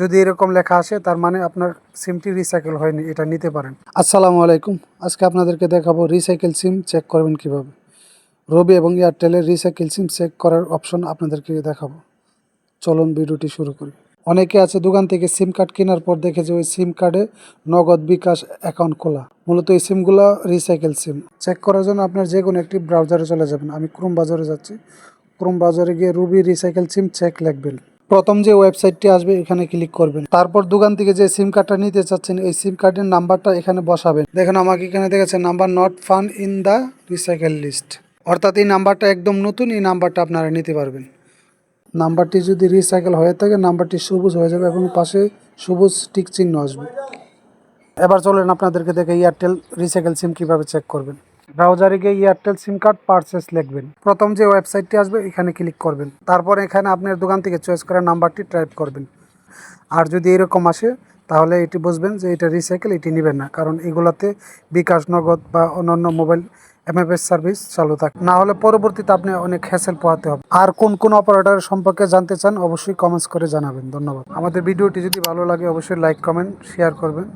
যদি এরকম লেখা আসে, তার মানে আপনার সিমটি রিসাইকেল হয়নি, এটা নিতে পারেন। আসসালামু আলাইকুম। আজকে আপনাদেরকে দেখাবো রিসাইকেল সিম চেক করবেন কীভাবে। রবি এবং এয়ারটেলের রিসাইকেল সিম চেক করার অপশন আপনাদেরকে দেখাবো। চলুন ভিডিওটি শুরু করি। অনেকে আছে দোকান থেকে সিম কার্ড কেনার পর দেখে যে ওই সিম কার্ডে নগদ বিকাশ অ্যাকাউন্ট খোলা। মূলত এই সিমগুলো রিসাইকেল সিম চেক করার জন্য আপনার যে কোনো একটি ব্রাউজারে চলে যাবেন। আমি ক্রোম বাজারে যাচ্ছি। ক্রোম বাজারে গিয়ে রুবি রিসাইকেল সিম চেক লিখবেন। প্রথম যে ওয়েবসাইটটি আসবে, এখানে ক্লিক করবেন। তারপর দোকান থেকে যে সিম কার্ডটা নিতে চাচ্ছেন, এই সিম কার্ডের নাম্বারটা এখানে বসাবেন। দেখেন, আমাকে এখানে দেখেছে number not found in the recycle list. অর্থাৎ এই নাম্বারটা একদম নতুন, এই নাম্বারটা আপনারা নিতে পারবেন। নাম্বারটি যদি রিসাইকেল হয়ে থাকে, নাম্বারটি সবুজ হয়ে যাবে এবং পাশে সবুজ টিক চিহ্ন আসবে। এবার চলেন আপনাদেরকে দেখে এয়ারটেল রিসাইকেল সিম কীভাবে চেক করবেন। ব্রাউজারে গিয়ে এয়ারটেল সিম কার্ড পারচেস লিখবেন। প্রথম যে ওয়েবসাইটটি আসবে, এখানে ক্লিক করবেন। তারপর এখানে আপনার দোকান থেকে চয়েস করা নাম্বারটি টাইপ করবেন। আর যদি এরকম আসে, তাহলে এটি বুঝবেন যে এটা রিসাইকেল এটি নেবেন না। কারণ এগুলাতে বিকাশ নগদ বা অন্যান্য মোবাইল এমএফএস সার্ভিস চালু থাকে। না হলে পরবর্তীতে আপনি অনেক হ্যাসেল পোহাতে হবে। আর কোন কোন অপারেটর সম্পর্কে জানতে চান, অবশ্যই কমেন্টস করে জানাবেন। ধন্যবাদ। আমাদের ভিডিওটি যদি ভালো লাগে, অবশ্যই লাইক কমেন্ট শেয়ার করবেন।